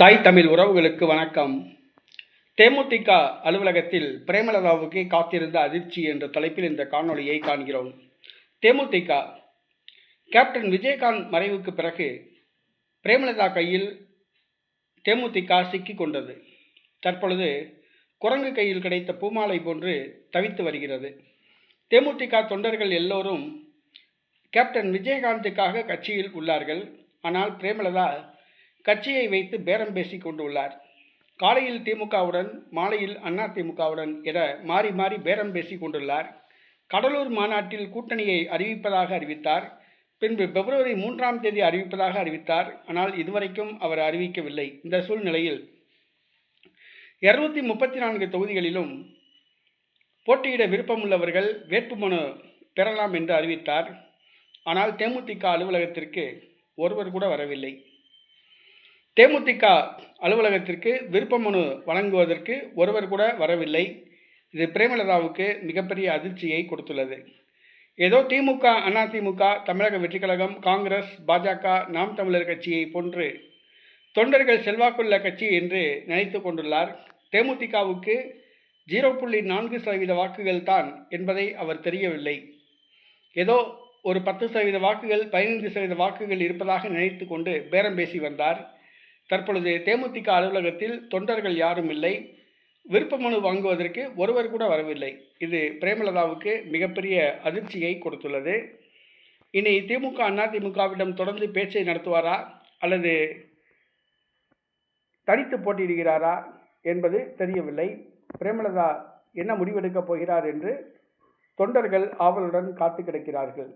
தாய் தமிழ் உறவுகளுக்கு வணக்கம். தேமுதிக அலுவலகத்தில் பிரேமலதாவுக்கு காத்திருந்த அதிர்ச்சி என்ற தலைப்பில் இந்த காணொளியை காண்கிறோம். தேமுதிக கேப்டன் விஜயகாந்த் மறைவுக்கு பிறகு பிரேமலதா கையில் தேமுதிக சிக்கிக் கொண்டது. தற்பொழுது குரங்கு கையில் கிடைத்த பூமாலை போன்று தவித்து வருகிறது. தேமுதிக தொண்டர்கள் எல்லோரும் கேப்டன் விஜயகாந்துக்காக கட்சியில் உள்ளார்கள். ஆனால் பிரேமலதா கட்சியை வைத்து பேரம் பேசிக் கொண்டுள்ளார். காலையில் திமுகவுடன் மாலையில் அண்ணா திமுகவுடன் என மாறி மாறி பேரம் பேசிக் கொண்டுள்ளார். கடலூர் மாநாட்டில் கூட்டணியை அறிவிப்பதாக அறிவித்தார். பின்பு பிப்ரவரி மூன்றாம் தேதி அறிவிப்பதாக அறிவித்தார். ஆனால் இதுவரைக்கும் அவர் அறிவிக்கவில்லை. இந்த சூழ்நிலையில் இருநூத்தி முப்பத்தி நான்கு தொகுதிகளிலும் போட்டியிட விருப்பமுள்ளவர்கள் வேட்புமனு பெறலாம் என்று அறிவித்தார். ஆனால் தேமுதிக அலுவலகத்திற்கு ஒருவர் கூட வரவில்லை. தேமுதிக அலுவலகத்திற்கு விருப்ப மனு வழங்குவதற்கு ஒருவர் கூட வரவில்லை. இது பிரேமலதாவுக்கு மிகப்பெரிய அதிர்ச்சியை கொடுத்துள்ளது. ஏதோ திமுக அதிமுக தமிழக வெற்றிக் கழகம் காங்கிரஸ் பாஜக நாம் தமிழர் கட்சியை போன்று தொண்டர்கள் செல்வாக்குள்ள கட்சி என்று நினைத்து கொண்டுள்ளார். தேமுதிகவுக்கு ஜீரோ புள்ளி நான்கு சதவீத வாக்குகள் தான் என்பதை அவர் தெரியவில்லை. ஏதோ ஒரு பத்து சதவீத வாக்குகள் பதினைந்து சதவீத வாக்குகள் இருப்பதாக நினைத்து கொண்டு பேரம் பேசி வந்தார். தற்பொழுது தேமுதிக அலுவலகத்தில் தொண்டர்கள் யாரும் இல்லை. விருப்ப மனு வாங்குவதற்கு ஒருவர் கூட வரவில்லை. இது பிரேமலதாவுக்கு மிகப்பெரிய அதிர்ச்சியை கொடுத்துள்ளது. இனி திமுக அதிமுகவிடம் தொடர்ந்து பேச்சை நடத்துவாரா? அல்லது தனித்து போட்டியிடுகிறாரா? என்பது தெரியவில்லை. பிரேமலதா என்ன முடிவெடுக்கப் போகிறார் என்று தொண்டர்கள் ஆவலுடன் காத்து கிடக்கிறார்கள்.